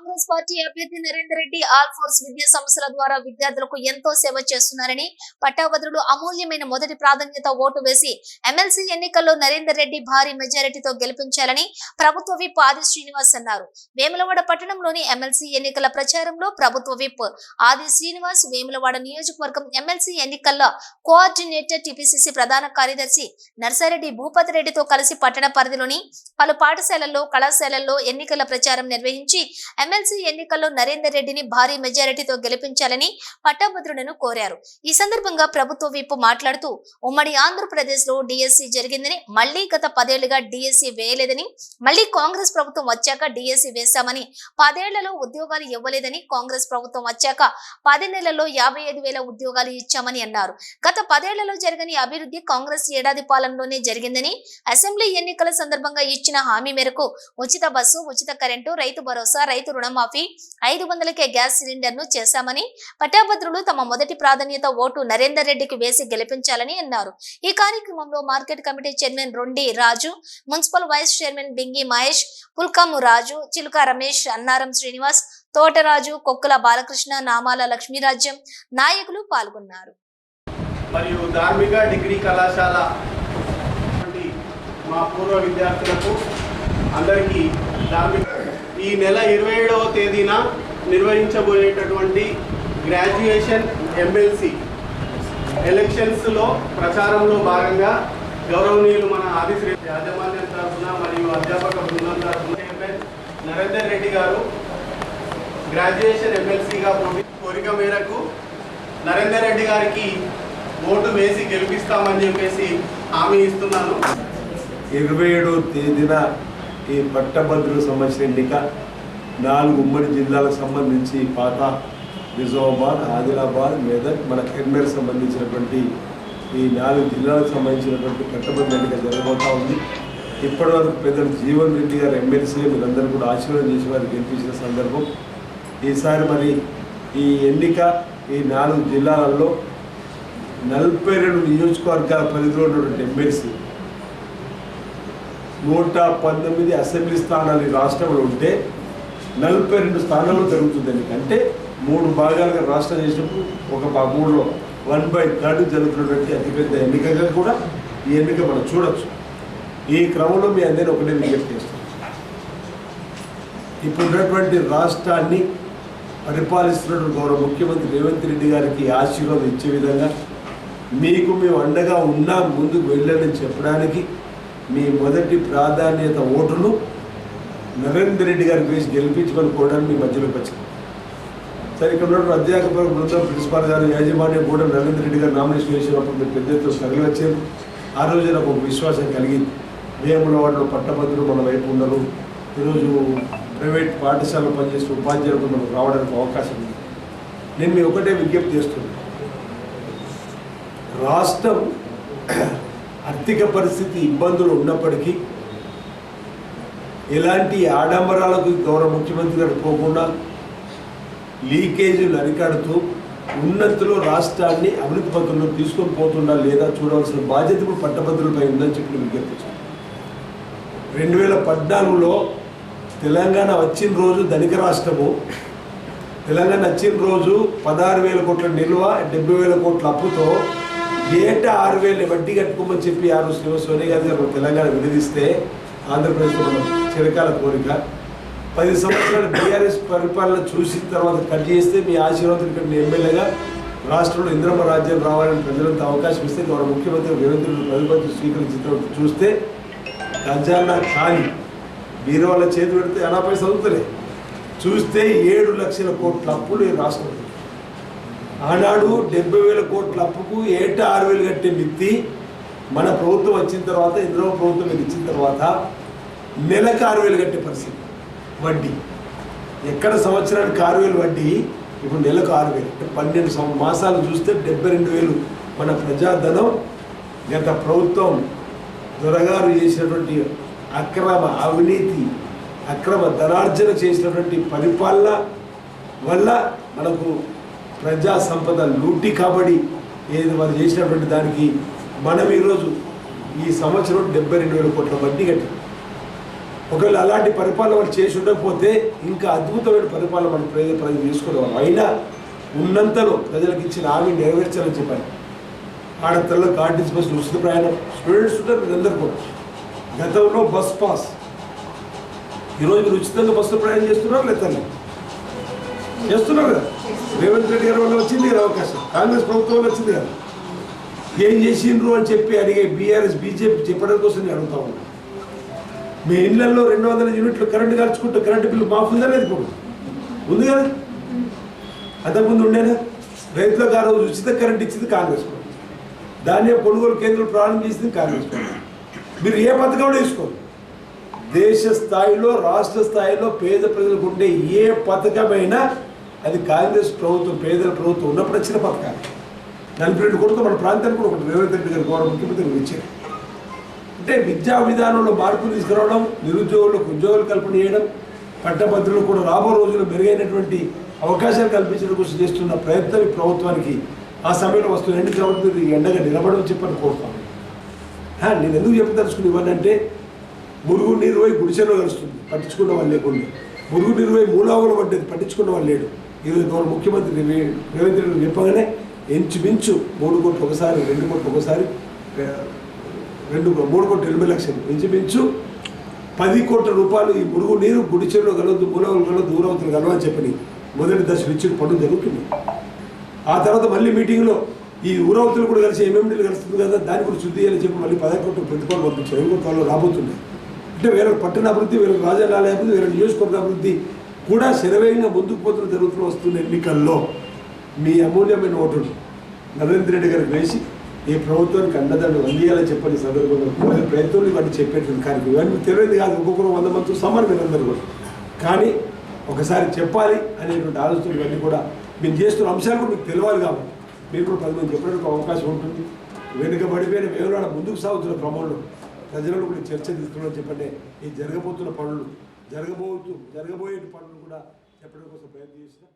Congress party అభ్యర్థి Narender Reddy all force విద్యా సంస్థల ద్వారా విద్యార్థులకు ఎంతో సేవ చేస్తున్నారని పట్టాభద్రులు అమూల్యమైన మొదటి ప్రాధాన్యత ఓటు వేసి ఎమ్మెల్సీ ఎన్నికల్లో నరేందర్ రెడ్డి భారీ మెజారిటీతో గెలిపించాలని ప్రభుత్వ విప్ ఆది శ్రీనివాస్ అన్నారు. వేములవాడ పట్టణంలోని ఎమ్మెల్సీ ఎన్నికల ప్రచారంలో ప్రభుత్వ విప్ ఆది శ్రీనివాస్ వేములవాడ నియోజకవర్గం ఎమ్మెల్సీ ఎన్నికల్లో కోఆర్డినేటర్ టిపిసిసి ప్రధాన కార్యదర్శి నర్సారెడ్డి భూపతి రెడ్డితో కలిసి పట్టణ పరిధిలోని పలు పాఠశాలల్లో కళాశాలల్లో ఎన్నికల ప్రచారం నిర్వహించి ఎమ్మెల్సీ ఎన్నికల్లో నరేందర్ రెడ్డిని భారీ మెజారిటీతో గెలిపించాలని పట్టాభద్రులను కోరారు. ఈ సందర్భంగా ప్రభుత్వ విప్పు మాట్లాడుతూ ఉమ్మడి ఆంధ్రప్రదేశ్లో డిఎస్సి జరిగిందని మళ్ళీ గత పదేళ్ళుగా డిఎస్సి వేయలేదని మళ్ళీ కాంగ్రెస్ ప్రభుత్వం వచ్చాక డిఎస్సి వేశామని పదేళ్ళలో ఉద్యోగాలు ఇవ్వలేదని కాంగ్రెస్ ప్రభుత్వం వచ్చాక పది నెలల్లో యాభై ఐదు వేల ఉద్యోగాలు ఇచ్చామని అన్నారు. గత పదేళ్ళలో జరగని అభివృద్ధి కాంగ్రెస్ ఏడాది పాలనలోనే జరిగిందని అసెంబ్లీ ఎన్నికల సందర్భంగా ఇచ్చిన హామీ మేరకు ఉచిత బస్సు ఉచిత కరెంటు రైతు భరోసా రైతు రుణమాఫీ ఐదు వందలకే గ్యాస్ సిలిండర్ను చేశామని పట్టాభద్రులు తమ మొదటి ప్రాధాన్యత ఓటు నరేందర్ రెడ్డికి వేసి గెలిపించాలని అన్నారు. ఈ కార్యక్రమంలో market committee chairman Rondi Raju municipal vice chairman Bingi Mahesh Pulkamu Raju Chiluka Ramesh Annaram Srinivas Thotaraju Kokkula Balakrishna నామాల లక్ష్మీరాజ్యం నాయకులు పాల్గొన్నారు. మరియు ధార్మిక డిగ్రీ కళాశాల మా పూర్వ విద్యార్థులకు అందరికీ ధార్మిక ఈ నెల ఇరవై ఏడవ తేదీన నిర్వహించబోయేటటువంటి గ్రాడ్యుయేషన్ ఎమ్మెల్సీ ఎలక్షన్స్లో ప్రచారంలో భాగంగా గౌరవనీయులు మన ఆదిశ్రీ యాజమాన్యం తరఫున మరియు అధ్యాపక బృందం తరఫున నరేందర్ రెడ్డి గారు గ్రాడ్యుయేషన్ ఎమ్మెల్సీగా పోటీ కోరిక మేరకు నరేందర్ రెడ్డి గారికి ఓటు వేసి గెలిపిస్తామని చెప్పేసి హామీ ఇస్తున్నాను. ఇరవై ఏడో తేదీన ఈ పట్టభద్రులకు సంబంధించిన ఎన్నిక నాలుగు ఉమ్మడి జిల్లాలకు సంబంధించి పాత నిజామాబాద్ ఆదిలాబాద్ మెదక్ మన కెర్మేర్ సంబంధించినటువంటి ఈ నాలుగు జిల్లాలకు సంబంధించినటువంటి పట్టభద్రుల ఎన్నిక జరగబోతా ఉంది. ఇప్పటివరకు పెద్దలు జీవన్ రెడ్డి గారు ఎమ్మెల్సీ మీరందరూ కూడా ఆశీర్వాదం చేసి వారికి గెలిపించిన సందర్భం. ఈసారి మరి ఈ ఎన్నిక ఈ నాలుగు జిల్లాలలో నలభై రెండు నియోజకవర్గాల పరిధిలో ఉన్నటువంటి ఎమ్మెల్సీ నూట పంతొమ్మిది అసెంబ్లీ స్థానాలు ఈ రాష్ట్రంలో ఉంటే నలభై రెండు స్థానాల్లో జరుగుతుంది అంటే మూడు భాగాలుగా రాష్ట్రం చేసినప్పుడు ఒక మూడులో వన్ బై థర్డ్ జరుగుతున్నటువంటి అతిపెద్ద ఎన్నికగా కూడా ఈ ఎన్నిక మనం చూడొచ్చు. ఈ క్రమంలో మీ అందరినీ ఒకటే విజ్ఞప్తి చేస్తాం ఇప్పుడున్నటువంటి రాష్ట్రాన్ని పరిపాలిస్తున్నటువంటి గౌరవ ముఖ్యమంత్రి రేవంత్ రెడ్డి గారికి ఆశీర్వాదం ఇచ్చే విధంగా మీకు మేము అండగా ఉన్నా ముందుకు వెళ్ళని చెప్పడానికి మీ మొదటి ప్రాధాన్యత ఓటును నరేందర్ రెడ్డి గారికి వేసి గెలిపించుకొని పోవడానికి మీ మధ్యలోకి వచ్చింది సరే ఇక్కడ ఉన్న అధ్యాపక బృందం ప్రిన్సిపాల్ గారు యాజమాన్యం కూడా నరేందర్ రెడ్డి గారు నామినేషన్ వేసినప్పుడు మీరు పెద్ద ఎత్తున తరలి వచ్చారు. ఆ రోజు నాకు ఒక విశ్వాసం కలిగింది. వేముల వాళ్ళు పట్టభద్రులు మన వైపు ఉండరు. ఈరోజు ప్రైవేట్ పాఠశాలలో పనిచేసిన ఉపాధ్యాయులకు మనకు రావడానికి అవకాశం ఉంది. నేను మీ ఒకటే విజ్ఞప్తి చేస్తున్నాను. రాష్ట్రం ఆర్థిక పరిస్థితి ఇబ్బందులు ఉన్నప్పటికీ ఎలాంటి ఆడంబరాలకు గౌరవ ముఖ్యమంత్రి గారు పోకుండా లీకేజీలు అరికడుతూ ఉన్నతిలో రాష్ట్రాన్ని అభివృద్ధి పథంలో తీసుకొని పోతుండా లేదా చూడవలసిన బాధ్యత ఇప్పుడు పట్టభద్రులపై ఉందని చెప్పి నేను విజ్ఞప్తి రెండు వేల పద్నాలుగులో తెలంగాణ వచ్చిన రోజు ధనిక రాష్ట్రము తెలంగాణ వచ్చిన రోజు పదహారు వేల కోట్ల నిల్వ డెబ్బై వేల కోట్ల అప్పుతో ఏటా ఆరు వేలు? వడ్డీ కట్టుకోమని చెప్పి ఆ రోజు సోనియా గాంధీ గారు తెలంగాణ విడదీస్తే ఆంధ్రప్రదేశ్లో మనం చిరకాల కోరిక. పది సంవత్సరాలు బీఆర్ఎస్ పరిపాలన చూసిన తర్వాత కట్ చేస్తే మీ ఆశీర్వాదం ఇక్కడ ఎమ్మెల్యేగా రాష్ట్రంలో ఇంద్రమ రాజ్యం రావాలని ప్రజలంతా అవకాశం ఇస్తే గౌరవ ముఖ్యమంత్రి రేవంత్ రెడ్డి స్వీకరించిన తర్వాత చూస్తే ఖజానా ఖాళీ. బీరువాళ్ళ చేతి పెడితే అనా పైసలు చూస్తే ఏడు లక్షల కోట్ల అప్పులు ఈ రాష్ట్రం ఆనాడు డెబ్బై వేల కోట్ల అప్పుకు ఏటా ఆరు వేలు కట్టే మిత్తి మన ప్రభుత్వం వచ్చిన తర్వాత ఇంద్రో ప్రభుత్వం మీకు ఇచ్చిన తర్వాత నెలకు ఆరు వేలు కట్టే పరిస్థితి. వడ్డీ. ఎక్కడ సంవత్సరానికి ఆరు వేలు వడ్డీ? ఇప్పుడు నెలకు ఆరు వేలు. అంటే పన్నెండు మాసాలు చూస్తే డెబ్బై రెండు వేలు. మన ప్రజాధనం గత ప్రభుత్వం దొరగారు చేసినటువంటి అక్రమ అవినీతి అక్రమ ధనార్జన చేసినటువంటి పరిపాలన వల్ల మనకు ప్రజా సంపద లూటి కాబడి ఏది మనం చేసినటువంటి దానికి మనం ఈరోజు ఈ సంవత్సరం డెబ్బై రెండు వేల కోట్ల వడ్డీ కట్టాం. ఒకవేళ అలాంటి పరిపాలన వాళ్ళు చేసి ఉండకపోతే ఇంకా అద్భుతమైన పరిపాలన మనం ప్రజలు ప్రజలు చేసుకునేవాళ్ళం అయినా ఉన్నంతలో ప్రజలకు ఇచ్చిన హామీ నెరవేర్చాలని చెప్పాను ఆడపిల్లలకు ఆర్టీసీ బస్సు ఉచిత ప్రయాణం. స్టూడెంట్స్ ఉంటారు మీరందరూ కూడా. గతంలో బస్ పాస్. ఈరోజు మీరు ఉచితంగా బస్సులు ప్రయాణం చేస్తున్నారు లేదా? చేస్తున్నారు కదా. రేవంత్ రెడ్డి గారి వల్ల వచ్చింది కదా అవకాశం. కాంగ్రెస్ ప్రభుత్వం వచ్చింది కదా. ఏం చేసిండ్రు అని చెప్పి అడిగే బీఆర్ఎస్ బీజేపీ చెప్పడం కోసం నేను అడుగుతా ఉన్నాను మీ ఇళ్ళలో రెండు వందల యూనిట్లు కరెంటు ఖర్చుకుంటే కరెంటు బిల్లు మాఫ్ ఉందా లేదు ఇప్పుడు? ఉంది కదా. అంతకుముందు ఉండేనా? రైతులకు ఆ రోజు ఉచిత కరెంట్ ఇచ్చింది కాంగ్రెస్ ప్రభుత్వం. ధాన్యం కొనుగోలు కేంద్రం ప్రారంభం చేసింది కాంగ్రెస్ ప్రభుత్వం. మీరు ఏ పథకం కూడా తీసుకోండి. దేశ స్థాయిలో రాష్ట్ర స్థాయిలో పేద ప్రజలకు ఉండే ఏ పథకమైనా అది కాంగ్రెస్ ప్రభుత్వం పేదల ప్రభుత్వం ఉన్నప్పుడు వచ్చిన పథకాలు. నలభై రెండు కొడుకు మన ప్రాంతానికి కూడా ఒకటి రేవంత్ రెడ్డి గారు గౌరవ ముఖ్యమంత్రి ఇచ్చారు. అంటే విద్యా విధానంలో మార్పులు తీసుకురావడం నిరుద్యోగులకు ఉద్యోగాలు కల్పన చేయడం పట్టభద్రులు కూడా రాబో రోజుల్లో మెరుగైనటువంటి అవకాశాలు కల్పించడం కోసం చేస్తున్న ప్రయత్నం ఈ ప్రభుత్వానికి ఆ సమయంలో వస్తున్న ఎండు కాబట్టి ఎండగా నిలబడమని చెప్పని కోరుతాను నేను ఎందుకు చెప్పదలుచుకుని ఇవన్నీ అంటే మురుగు నీరు పోయి గుడిసెలో కలుస్తుంది. పట్టించుకున్న వాళ్ళు లేకుండా. మురుగు నీరు పోయి మూలాగులు పడ్డది పట్టించుకున్న వాళ్ళు లేడు. ఈరోజు గౌరవ ముఖ్యమంత్రి రేవంత్ రెడ్డి చెప్పగానే ఇంచుమించు మూడు కోట్లు ఒకసారి రెండు కోట్లు ఒకసారి రెండు మూడు కోట్లు ఎనభై లక్షలు. ఇంచుమించు పది కోట్ల రూపాయలు ఈ మురుగు నీరు గుడిచెరులో కలవద్దు మూలవులు కలవద్దు ఊరవతులు కలవ అని చెప్పని మొదటి దశ ఇచ్చిన పనులు జరుగుతుంది ఆ తర్వాత మళ్ళీ మీటింగ్లో ఈ ఊరవతులు కూడా కలిసి ఎంఎండీలు కలుస్తుంది కదా దాన్ని కూడా శుద్ధి చేయాలని చెప్పి మళ్ళీ పదహారు కోట్లు ప్రతిపాదన పంపించారు. ఇంకో త్వరలో రాబోతున్నాయి. అంటే వేరే పట్టణ అభివృద్ధి వేరే రాజధాని అభివృద్ధి వేరే నియోజకవర్గ అభివృద్ధి కూడా శరవేగంగా ముందుకు పోతున్న జరుగుతున్న వస్తున్న ఎన్నికల్లో మీ అమూల్యమైన ఓటును నరేంద్ర రెడ్డి గారికి వేసి ఈ ప్రభుత్వానికి అండదండ అందియాలని చెప్పని సందర్భంగా కోరే ప్రయత్నం ఇవన్నీ చెప్పేటువంటి కార్యక్రమం. ఇవన్నీ తెలియదు కాదు ఒక్కొక్కరు వంద మంది సమానం మీరందరూ కూడా. కానీ ఒకసారి చెప్పాలి అనేటువంటి ఆలోచనలు ఇవన్నీ కూడా మేము చేస్తున్న అంశాలు కూడా మీకు తెలియాలి కాబట్టి మీరు కూడా పది మంది చెప్పడానికి అవకాశం ఉంటుంది. వెనుకబడిపోయిన వేరువాడ ముందుకు సాగుతున్న క్రమంలో ప్రజలను కూడా చర్చ తీసుకున్నామని చెప్పండి. ఈ జరగబోతున్న పనులు జరగబోతు జరగబోయే పనులు కూడా చెప్పడం కోసం ప్రయత్నం చేసినా